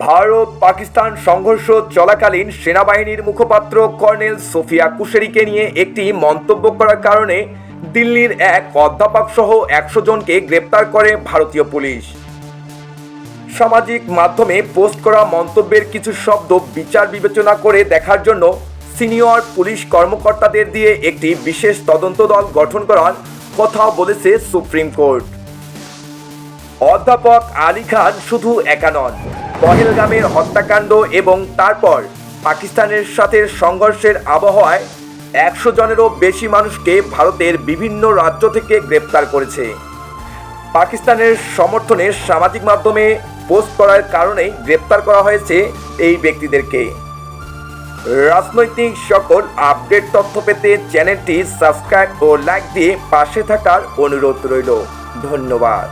ভারত পাকিস্তান সংঘর্ষ চলাকালীন সেনাবাহিনীর মুখপাত্র কর্নেল সোফিয়া কুশেরিকে নিয়ে একটি মন্তব্য করার কারণে দিল্লির এক অধ্যাপক সহ একশো জনকে গ্রেপ্তার করে ভারতীয় পুলিশ। সামাজিক মাধ্যমে পোস্ট করা মন্তব্যের কিছু শব্দ বিচার বিবেচনা করে দেখার জন্য সিনিয়র পুলিশ কর্মকর্তাদের দিয়ে একটি বিশেষ তদন্ত দল গঠন করার কথা বলেছে সুপ্রিম কোর্ট। অধ্যাপক আলী খান শুধু একা নন পহেলগামের হত্যাকাণ্ড এবং তারপর পাকিস্তানের সাথে সংঘর্ষের আবহাওয়ায় একশো জনেরও বেশি মানুষকে ভারতের বিভিন্ন রাজ্য থেকে গ্রেপ্তার করেছে। পাকিস্তানের সমর্থনে সামাজিক মাধ্যমে পোস্ট করার কারণেই গ্রেপ্তার করা হয়েছে এই ব্যক্তিদেরকে। রাজনৈতিক সকল আপডেট তথ্য পেতে চ্যানেলটি সাবস্ক্রাইব ও লাইক দিয়ে পাশে থাকার অনুরোধ রইল। ধন্যবাদ।